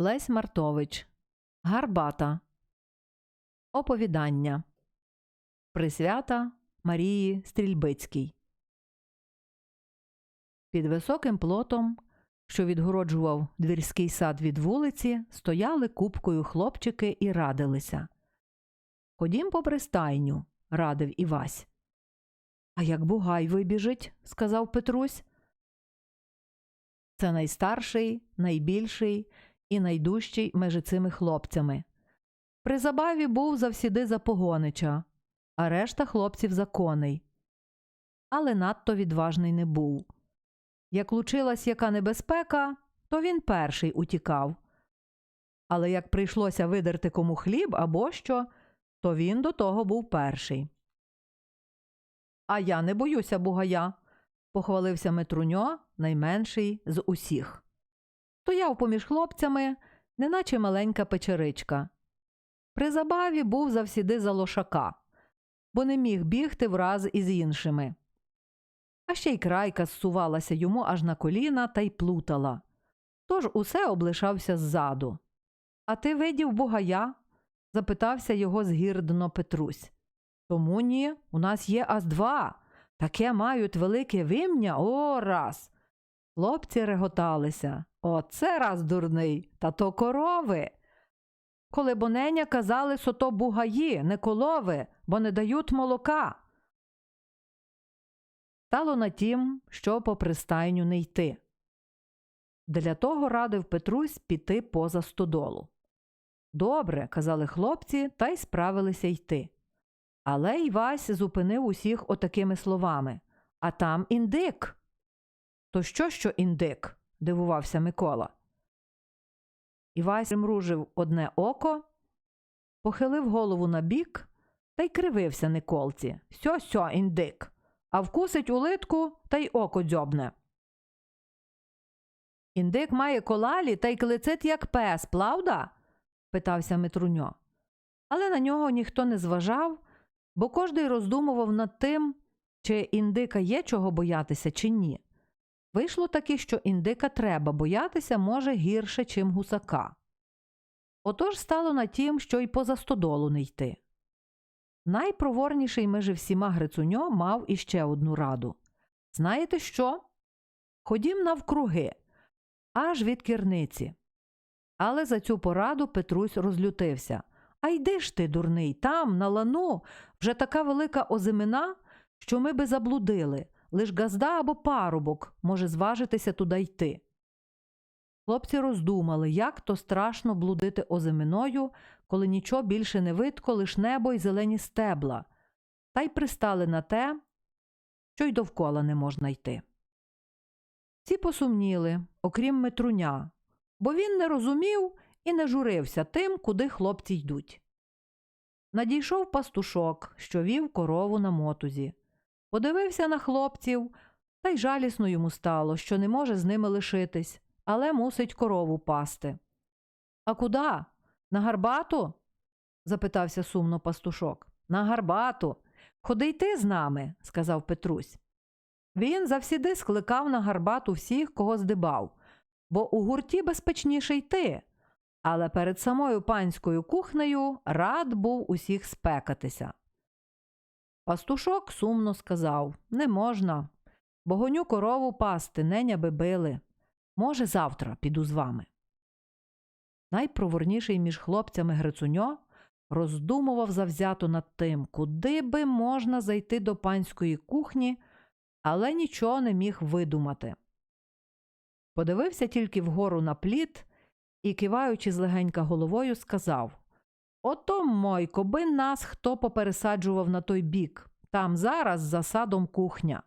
Лесь Мартович. Гарбата. Оповідання. Присвята Марії Стрільбицькій. Під високим плотом, що відгороджував двірський сад від вулиці, стояли купкою хлопчики і радилися. Ходім по пристайню, радив Івась. А як бугай вибіжить, сказав Петрусь. Це найстарший, найбільший і найдужчий межи цими хлопцями. При забаві був завсіди за погонича, а решта хлопців за коней. Але надто відважний не був. Як лучилась яка небезпека, то він перший утікав. Але як прийшлося видерти кому хліб або що, то він до того був перший. А я не боюся бугая, похвалився Метруньо, найменший з усіх. Стояв поміж хлопцями, неначе маленька печеричка. При забаві був завсіди за лошака, бо не міг бігти враз із іншими. А ще й крайка зсувалася йому аж на коліна та й плутала. Тож усе облишався ззаду. А ти видів бугая? запитався його згірдно Петрусь. Тому ні, у нас є аж два. Таке мають велике вим'я, о раз. Хлопці реготалися. Оце раз дурний, та то корови. Коли боненя казали, що то бугаї, не колови, бо не дають молока. Стало на тім, що по пристайню не йти. Для того радив Петрусь піти поза стодолу. Добре, казали хлопці, та й справилися йти. Але Івась зупинив усіх отакими словами А там індик. То що, що індик? дивувався Микола. Івась примружив одне око, похилив голову на бік та й кривився Николці. Сьо сьо, індик, а вкусить улитку та й око дзьобне. Індик має колалі та й клицить, як пес, правда? питався Митруньо. Але на нього ніхто не зважав, бо кожний роздумував над тим, чи індика є чого боятися, чи ні. Вийшло таки, що індика треба боятися може гірше, чим гусака. Отож стало на тім, що й поза стодолу не йти. Найпроворніший межи всіма Грицуньо мав іще одну раду. Знаєте що? Ходім навкруги, аж від керниці. Але за цю пораду Петрусь розлютився. А йди ж ти, дурний, там, на лану, вже така велика озимина, що ми би заблудили. Лиш газда або парубок може зважитися туди йти. Хлопці роздумали, як то страшно блудити озиминою, коли нічого більше не видко, лиш небо й зелені стебла, та й пристали на те, що й довкола не можна йти. Ці посумніли, окрім Метруня, бо він не розумів і не журився тим, куди хлопці йдуть. Надійшов пастушок, що вів корову на мотузі. Подивився на хлопців, та й жалісно йому стало, що не може з ними лишитись, але мусить корову пасти. А куда? На гарбату? запитався сумно пастушок. На гарбату. Ходи й ти з нами, сказав Петрусь. Він завсіди скликав на гарбату всіх, кого здибав, бо у гурті безпечніше йти. Але перед самою панською кухнею рад був усіх спекатися. Пастушок сумно сказав Не можна, бо гоню корову пасти, неня би били. Може, завтра піду з вами. Найпроворніший між хлопцями Грицуньо роздумував завзято над тим, куди би можна зайти до панської кухні, але нічого не міг видумати. Подивився тільки вгору на плід і, киваючи злегенька головою, сказав Ото, мойко, би нас хто попересаджував на той бік, там зараз за садом кухня.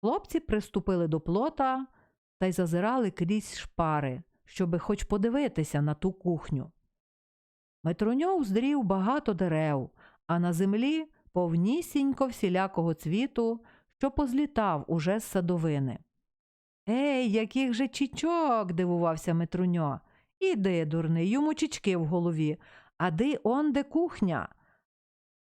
Хлопці приступили до плота та й зазирали крізь шпари, щоби хоч подивитися на ту кухню. Метроньов здрів багато дерев, а на землі повнісінько всілякого цвіту, що позлітав уже з садовини. Ей, яких же чічок, дивувався Метруньо. Іди, дурний, йому чічки в голові, а де кухня.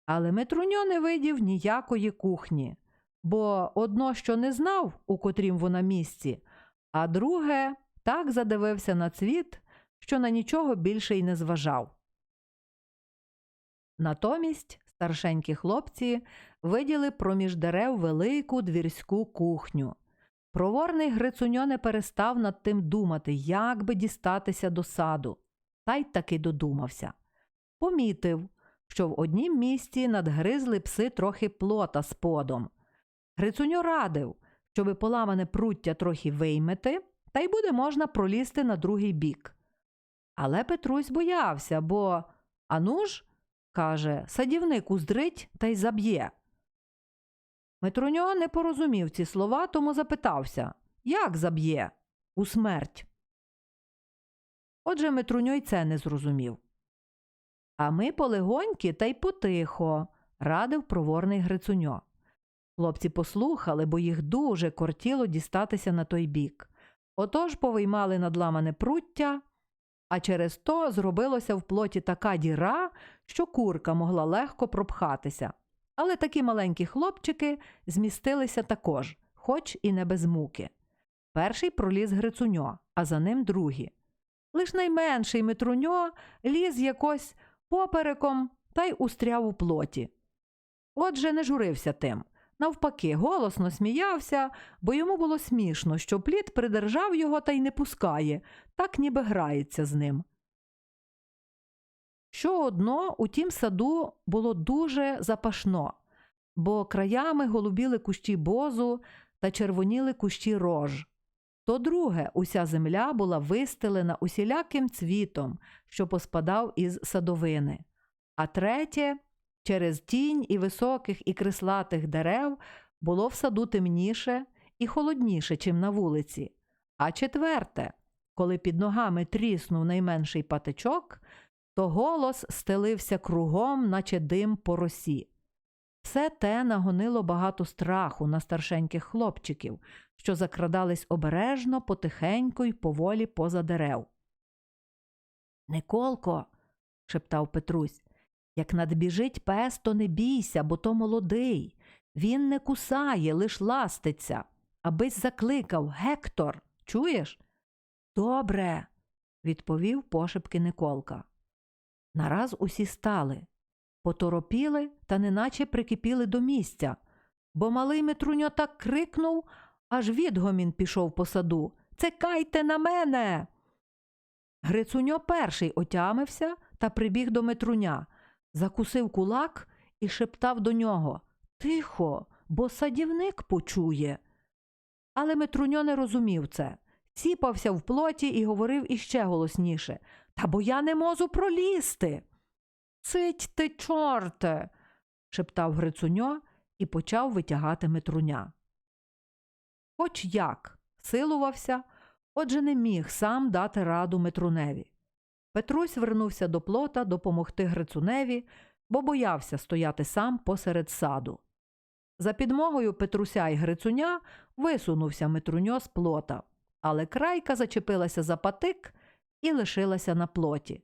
Але Метруньо не видів ніякої кухні, бо одно, що не знав, у котрім вона місці, а друге так задивився на цвіт, що на нічого більше й не зважав. Натомість старшенькі хлопці виділи проміж дерев велику двірську кухню. Проворний Грицуньо не перестав над тим думати, як би дістатися до саду, та й таки додумався. Помітив, що в однім місці надгризли пси трохи плота з подом. Грицуньо радив, щоби поламане пруття трохи виймете, та й буде можна пролізти на другий бік. Але Петрусь боявся, бо ану ж, каже, садівник уздрить та й заб'є. Митруньо не порозумів ці слова, тому запитався як заб'є? У смерть. Отже, Митруньо й це не зрозумів. А ми полегоньки та й потихо, радив проворний Грицуньо. Хлопці послухали, бо їх дуже кортіло дістатися на той бік. Отож повиймали надламане пруття, а через то зробилося в плоті така діра, що курка могла легко пропхатися. Але такі маленькі хлопчики змістилися також, хоч і не без муки. Перший проліз Грицуньо, а за ним другий. Лиш найменший Митруньо ліз якось попереком та й устряв у плоті. Отже, не журився тим. Навпаки, голосно сміявся, бо йому було смішно, що плід придержав його та й не пускає, так ніби грається з ним. Що одно у тім саду було дуже запашно, бо краями голубіли кущі бозу та червоніли кущі рож. То друге, уся земля була вистелена усіляким цвітом, що поспадав із садовини. А третє, через тінь і високих і крислатих дерев було в саду темніше і холодніше, чим на вулиці. А четверте, коли під ногами тріснув найменший патичок, то голос стелився кругом, наче дим по росі. Все те нагонило багато страху на старшеньких хлопчиків, що закрадались обережно, потихеньку й поволі поза дерев. Николко, шептав Петрусь, як надбіжить пес, то не бійся, бо то молодий. Він не кусає, лиш ластиться. Абись закликав Гектор, чуєш? Добре, відповів пошепки Николка. Нараз усі стали, поторопіли та неначе прикипіли до місця, бо малий Митруньо так крикнув, аж відгомін пішов по саду. Цекайте на мене. Грицуньо перший отямився та прибіг до Митруня, закусив кулак і шептав до нього Тихо, бо садівник почує. Але Митруньо не розумів це, сіпався в плоті і говорив іще голосніше Та бо я не можу пролізти. Цить ти, чорте. шептав Грицуньо і почав витягати Митруня. Хоч як силувався, отже не міг сам дати раду Митруневі. Петрусь вернувся до плота допомогти Грицуневі, бо боявся стояти сам посеред саду. За підмогою Петруся і Грицуня висунувся Митруньо з плота, але крайка зачепилася за патик і лишилася на плоті.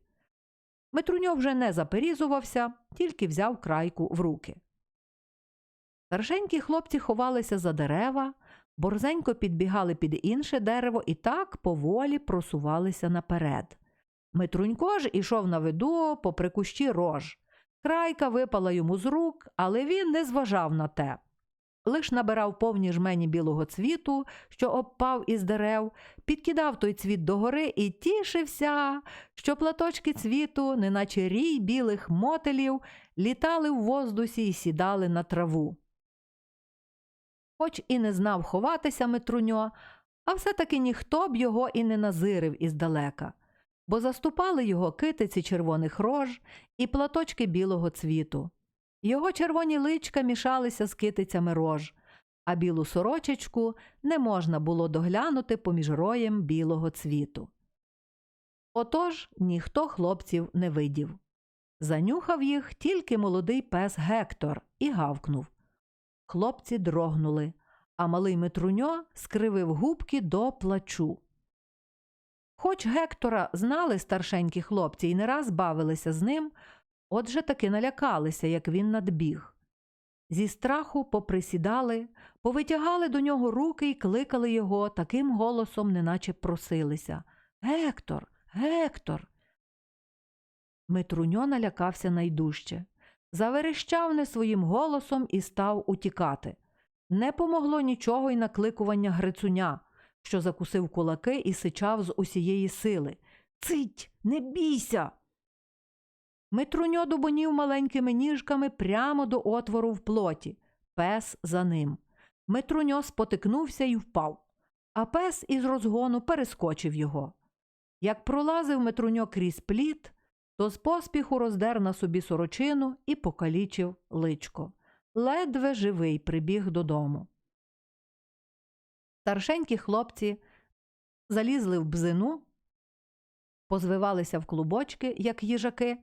Митруньо вже не заперізувався, тільки взяв крайку в руки. Старшенькі хлопці ховалися за дерева, борзенько підбігали під інше дерево і так поволі просувалися наперед. Митрунько ж ішов на виду попри кущі рож. Крайка випала йому з рук, але він не зважав на те. Лиш набирав повні жмені білого цвіту, що обпав із дерев, підкидав той цвіт догори і тішився, що платочки цвіту, неначе рій білих мотелів, літали в воздусі і сідали на траву. Хоч і не знав ховатися Митруньо, а все-таки ніхто б його і не назирив іздалека, бо заступали його китиці червоних рож і платочки білого цвіту. Його червоні личка мішалися з китицями рож, а білу сорочечку не можна було доглянути поміж роєм білого цвіту. Отож ніхто хлопців не видів. Занюхав їх тільки молодий пес Гектор і гавкнув. Хлопці дрогнули, а малий Митруньо скривив губки до плачу. Хоч Гектора знали старшенькі хлопці і не раз бавилися з ним, отже таки налякалися, як він надбіг. Зі страху поприсідали, повитягали до нього руки і кликали його таким голосом, неначе просилися Гектор, Гектор. Митруньо налякався найдужче. Заверещав не своїм голосом і став утікати. Не помогло нічого й накликування Грицуня, що закусив кулаки і сичав з усієї сили. Цить, не бійся. Митруньо дубонів маленькими ніжками прямо до отвору в плоті. Пес за ним. Митруньо спотикнувся і впав, а пес із розгону перескочив його. Як пролазив Митруньо крізь пліт, то з поспіху роздер на собі сорочину і покалічив личко. Ледве живий прибіг додому. Старшенькі хлопці залізли в бзину, позвивалися в клубочки, як їжаки,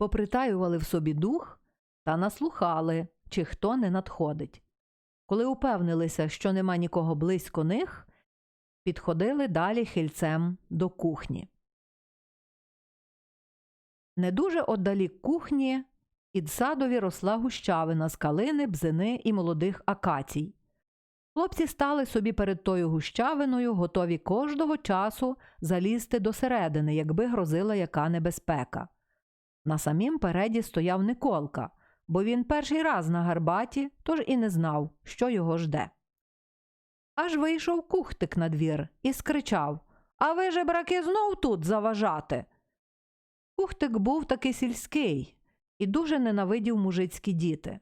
попритаювали в собі дух та наслухали, чи хто не надходить. Коли упевнилися, що нема нікого близько них, підходили далі хильцем до кухні. Не дуже отдалік кухні під садові росла гущавина з калини, бзини і молодих акацій. Хлопці стали собі перед тою гущавиною, готові кожного часу залізти до середини, якби грозила яка небезпека. На самім переді стояв Николка, бо він перший раз на гарбаті, тож і не знав, що його жде. Аж вийшов кухтик на двір і скричав А ви же, браки, знов тут заважати. Кухтик був таки сільський і дуже ненавидів мужицькі діти.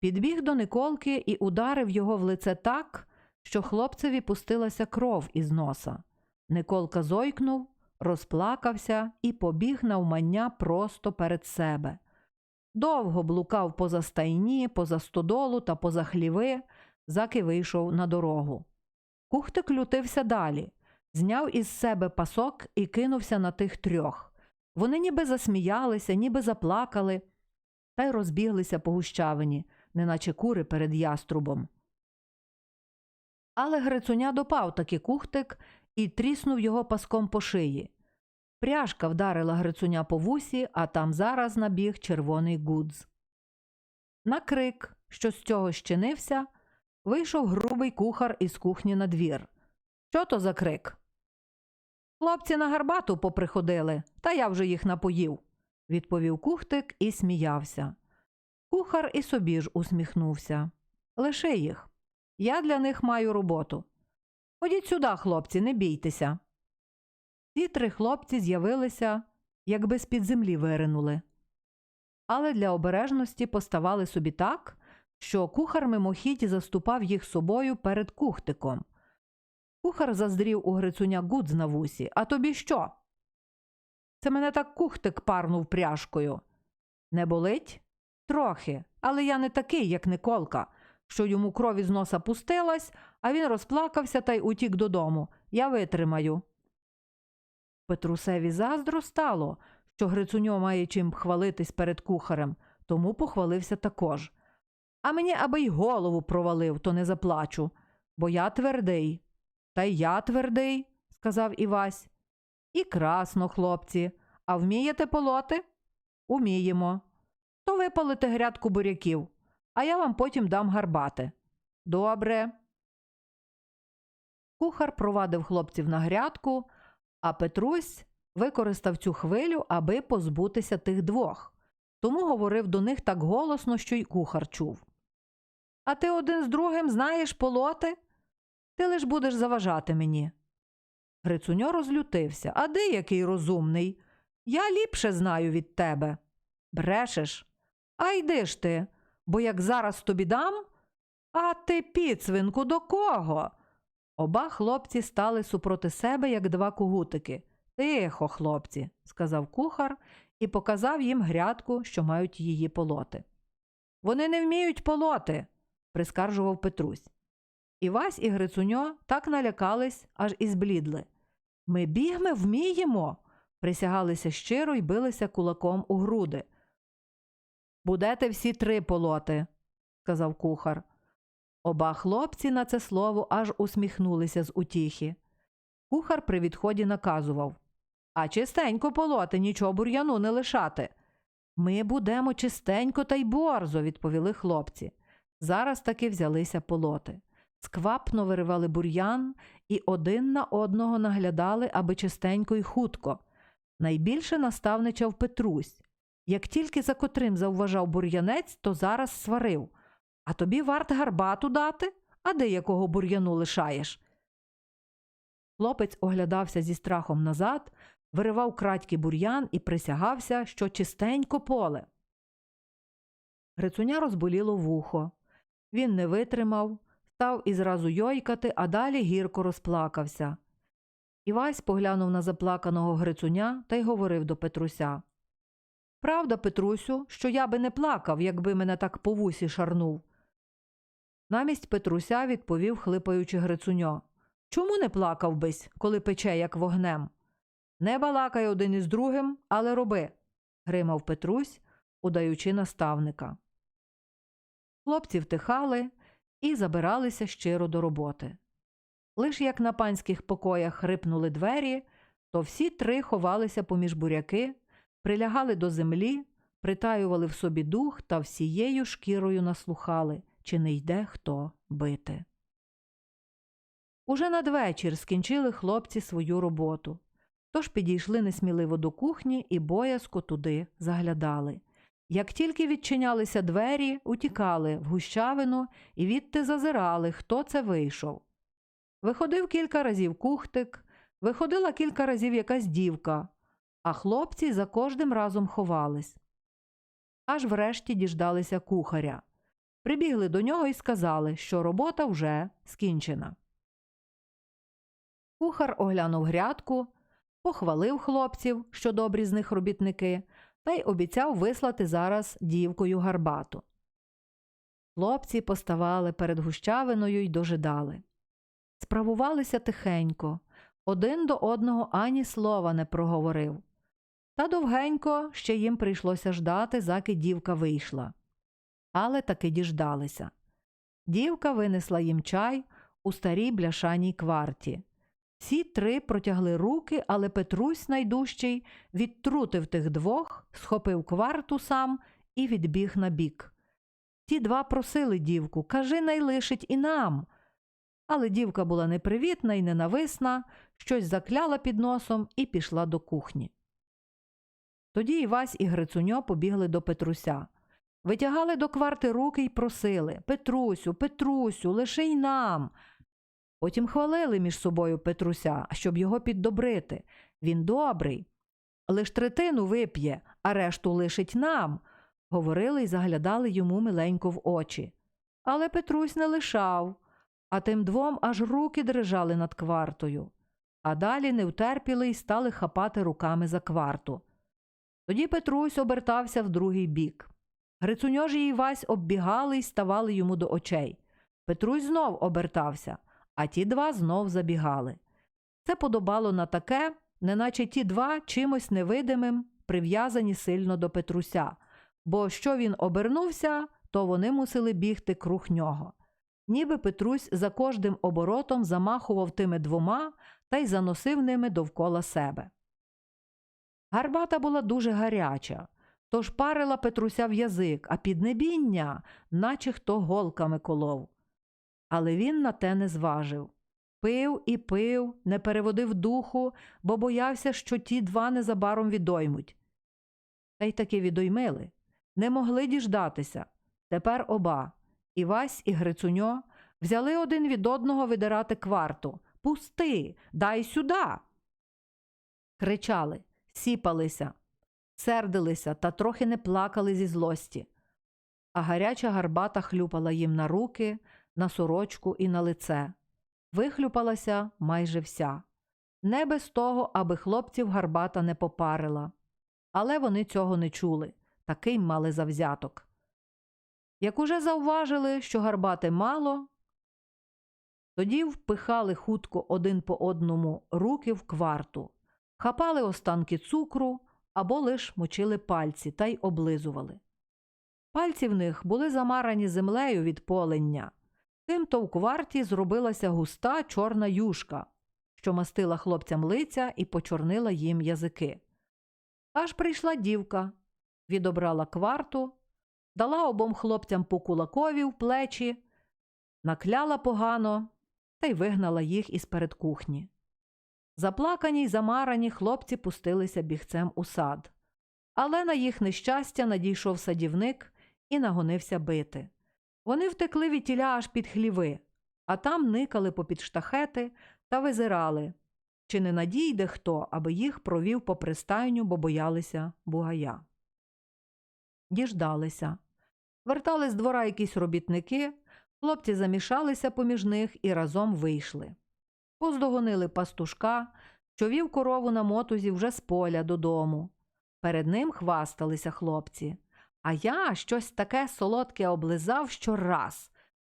Підбіг до Николки і ударив його в лице так, що хлопцеві пустилася кров із носа. Николка зойкнув, розплакався і побіг навмання просто перед себе. Довго блукав поза стайні, поза стодолу та поза хліви, заки вийшов на дорогу. Кухтик лютився далі, зняв із себе пасок і кинувся на тих трьох. Вони ніби засміялися, ніби заплакали, та й розбіглися по гущавині, неначе кури перед яструбом. Але Грицуня допав таки кухтик і тріснув його паском по шиї. Пряжка вдарила Грицуня по вусі, а там зараз набіг червоний гудз. На крик, що з цього щинився, вийшов грубий кухар із кухні на двір. Що то за крик? Хлопці на гарбату поприходили, та я вже їх напоїв, відповів кухтик і сміявся. Кухар і собі ж усміхнувся. Лиши їх. Я для них маю роботу. Ходіть сюди, хлопці, не бійтеся. Ці три хлопці з'явилися, якби з-під землі виринули. Але для обережності поставали собі так, що кухар мимохідь заступав їх собою перед кухтиком. Кухар заздрів у Грицуня гудз на вусі. А тобі що? Це мене так кухтик парнув пряжкою. Не болить? Трохи, але я не такий, як Николка, що йому кров із носа пустилась, а він розплакався та й утік додому. Я витримаю. Петрусеві заздро стало, що Грицуньо має чим хвалитись перед кухарем, тому похвалився також. А мені аби й голову провалив, то не заплачу, бо я твердий. Та й я твердий, сказав Івась. І красно, хлопці. А вмієте полоти? Уміємо. То випалите грядку буряків, а я вам потім дам гарбати. Добре. Кухар провадив хлопців на грядку, а Петрусь використав цю хвилю, аби позбутися тих двох. Тому говорив до них так голосно, що й кухар чув. А ти один з другим знаєш полоти? Ти лиш будеш заважати мені. Грицуньо розлютився. А де який розумний? Я ліпше знаю від тебе. Брешеш. А йди ж ти, бо як зараз тобі дам. А ти, підсвинку, до кого? Оба хлопці стали супроти себе, як два кугутики. Тихо, хлопці, сказав кухар і показав їм грядку, що мають її полоти. Вони не вміють полоти, прискаржував Петрусь. Івась і Грицуньо так налякались, аж і зблідли. Ми бігми вміємо, присягалися щиро й билися кулаком у груди. Будете всі три полоти, сказав кухар. Оба хлопці на це слово аж усміхнулися з утіхи. Кухар при відході наказував А чистенько полоти, нічого бур'яну не лишати. Ми будемо чистенько та й борзо, відповіли хлопці. Зараз таки взялися полоти. сквапно виривали бур'ян і один на одного наглядали, аби чистенько й хутко. Найбільше наставничав Петрусь. Як тільки за котрим завважав бур'янець, то зараз сварив. А тобі варт гарбату дати? А де якого бур'яну лишаєш? Хлопець оглядався зі страхом назад, виривав крадьки бур'ян і присягався, що чистенько поле. Грицуня розболіло вухо. Він не витримав, став і зразу йойкати, а далі гірко розплакався. Івась поглянув на заплаканого Грицуня та й говорив до Петруся. Правда, Петрусю, що я би не плакав, якби мене так по вусі шарнув. Намість Петруся відповів, хлипаючи Грицуньо. Чому не плакав бись, коли пече, як вогнем? Не балакай один із другим, але роби, гримав Петрусь, удаючи наставника. Хлопці втихали і забиралися щиро до роботи. Лиш як на панських покоях хрипнули двері, то всі три ховалися поміж буряки, прилягали до землі, притаювали в собі дух та всією шкірою наслухали, чи не йде хто бити. Уже надвечір скінчили хлопці свою роботу, тож підійшли несміливо до кухні і боязко туди заглядали. Як тільки відчинялися двері, утікали в гущавину і відти зазирали, хто це вийшов. Виходив кілька разів кухтик, виходила кілька разів якась дівка, а хлопці за кожним разом ховались. Аж врешті діждалися кухаря. Прибігли до нього і сказали, що робота вже скінчена. Кухар оглянув грядку, похвалив хлопців, що добрі з них робітники, та й обіцяв вислати зараз дівкою гарбату. Хлопці поставали перед гущавиною й дожидали. Справувалися тихенько, один до одного ані слова не проговорив. Та довгенько ще їм прийшлося ждати, заки дівка вийшла. Але таки діждалися. Дівка винесла їм чай у старій бляшаній кварті. Всі три протягли руки, але Петрусь найдужчий відтрутив тих двох, схопив кварту сам і відбіг на бік. Ті два просили дівку кажи, най лишить і нам. Але дівка була непривітна і ненависна, щось закляла під носом і пішла до кухні. Тоді Івась і Грицуньо побігли до Петруся. Витягали до кварти руки й просили Петрусю, Петрусю, лиши й нам. Потім хвалили між собою Петруся, щоб його піддобрити. Він добрий. Лиш третину вип'є, а решту лишить нам, говорили й заглядали йому миленько в очі. Але Петрусь не лишав, а тим двом аж руки дрижали над квартою, а далі не втерпіли й стали хапати руками за кварту. Тоді Петрусь обертався в другий бік. Грицуньо ж і Івась оббігали й ставали йому до очей. Петрусь знов обертався а ті два знов забігали. Це подобало на таке, неначе ті два чимось невидимим прив'язані сильно до Петруся, бо що він обернувся, то вони мусили бігти круг нього. Ніби Петрусь за кожним оборотом замахував тими двома та й заносив ними довкола себе. Гарбата була дуже гаряча, тож парила Петруся в язик, а піднебіння, наче хто голками колов але він на те не зважив. Пив і пив, не переводив духу, бо боявся, що ті два незабаром відоймуть. Та й таки відоймили. Не могли діждатися. Тепер оба Івась і Грицуньо взяли один від одного видирати кварту. Пусти, дай сюди. Кричали, сіпалися, сердилися та трохи не плакали зі злості. А гаряча гарбата хлюпала їм на руки, на сорочку і на лице. Вихлюпалася майже вся. Не без того, аби хлопців гарбата не попарила. Але вони цього не чули такий мали завзяток. Як уже завважили, що гарбати мало, тоді впихали хутко один по одному руки в кварту, хапали останки цукру або лиш мочили пальці та й облизували. Пальці в них були замарані землею від полення, Тимто в кварті зробилася густа чорна юшка, що мастила хлопцям лиця і почорнила їм язики. Аж прийшла дівка, відобрала кварту, дала обом хлопцям по кулакові в плечі, накляла погано та й вигнала їх із перед кухні. Заплакані й замарані хлопці пустилися бігцем у сад. Але на їх нещастя надійшов садівник і нагонився бити. Вони втекли від тіля аж під хліви, а там никали попід штахети та визирали, чи не надійде хто, аби їх провів по пристайню, бо боялися бугая. Діждалися. Вертали з двора якісь робітники, хлопці замішалися поміж них і разом вийшли. Поздогонили пастушка, що вів корову на мотузі вже з поля додому. Перед ним хвасталися хлопці. А я щось таке солодке облизав щораз,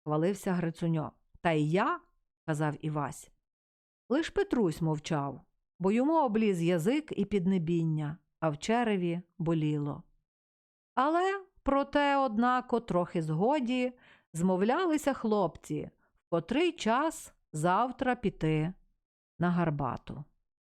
хвалився Грицуньо. Та й я, казав Івась. Лиш Петрусь мовчав, бо йому обліз язик і піднебіння, а в череві боліло. Але, проте, однако, трохи згоді, змовлялися хлопці, в котрий час завтра піти на гарбату.